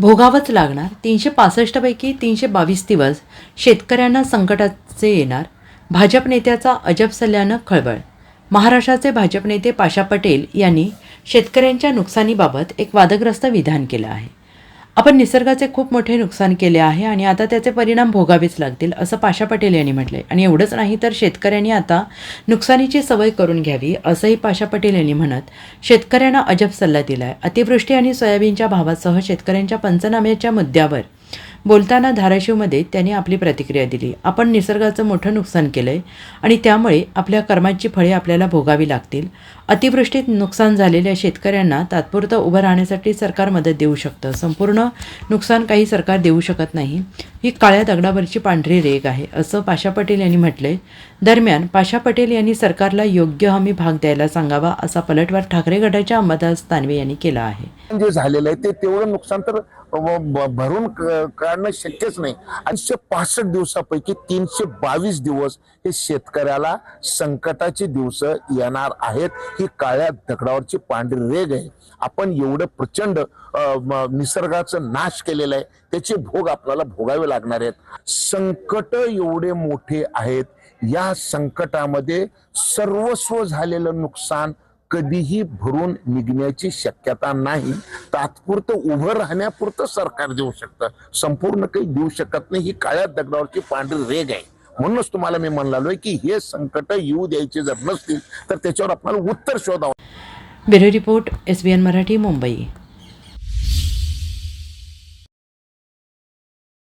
भोगावंच लागणार. तीनशे पासष्टपैकी तीनशे बावीस दिवस शेतकऱ्यांना संकटाचे येणार. भाजप नेत्याचा अजब सल्ल्यानं खळबळ. महाराष्ट्राचे भाजप नेते पाशा पटेल यांनी शेतकऱ्यांच्या नुकसानीबाबत एक वादग्रस्त विधान केलं आहे. आपण निसर्गाचे खूप मोठे नुकसान केले आहे आणि आता त्याचे परिणाम भोगावेच लागतील असं पाशा पटेल यांनी म्हटलंय. आणि एवढंच नाही तर शेतकऱ्यांनी आता नुकसानीची सवय करून घ्यावी असंही पाशा पटेल यांनी म्हणत. शेतकऱ्यांना अजब सल्ला दिलाय. अतिवृष्टी आणि सोयाबीनच्या भावासह शेतकऱ्यांच्या पंचनाम्याच्या मुद्द्यावर बोलताना धाराशिवमध्ये त्यांनी आपली प्रतिक्रिया दिली. आपण निसर्गाचं मोठं नुकसान केलंय आणि त्यामुळे आपल्या कर्माची फळे आपल्याला भोगावी लागतील. अतिवृष्टीत नुकसान झालेल्या शेतकऱ्यांना तात्पुरतं उभं राहण्यासाठी सरकार मदत देऊ शकतं. संपूर्ण नुकसान काही सरकार देऊ शकत नाही. ही काळ्या दगडावरची पांढरी रेग आहे असं पाशा पटेल यांनी म्हटलंय. दरम्यान पाशा पटेल यांनी सरकारला योग्य हमी भाग द्यायला सांगावा असा पलटवार ठाकरे गटाच्या अंबादास तानवे यांनी केला आहे. जे झालेलं आहे ते तेवढं नुकसान तर भरून क- काढणं शक्यच नाही. ऐंशे पासष्ट दिवसापैकी तीनशे बावीस दिवस हे शेतकऱ्याला संकटाचे दिवस येणार आहेत. ही काळ्या दगडावरची पांढरी रेग आहे. आपण एवढं प्रचंड निसर्गाचं नाश केलेलं आहे. त्याचे भोग आपल्याला भोगावे लागणार आहेत. संकट एवढे मोठे आहेत. या संकटामध्ये सर्वस्व झालेलं नुकसान कधीही भरून निघण्याची शक्यता नाही. तात्पुरतं उभं राहण्यापुरतं सरकार देऊ शकतं. संपूर्ण काही देऊ शकत नाही. ही काळ्या दगडावरची पांढरी रेग आहे. म्हणूनच तुम्हाला मी म्हणलालोय की हे संकट येऊ द्यायचे जर नसतील तर त्याच्यावर आपल्याला उत्तर शोधावं. Bureau report S B N Marathi Mumbai.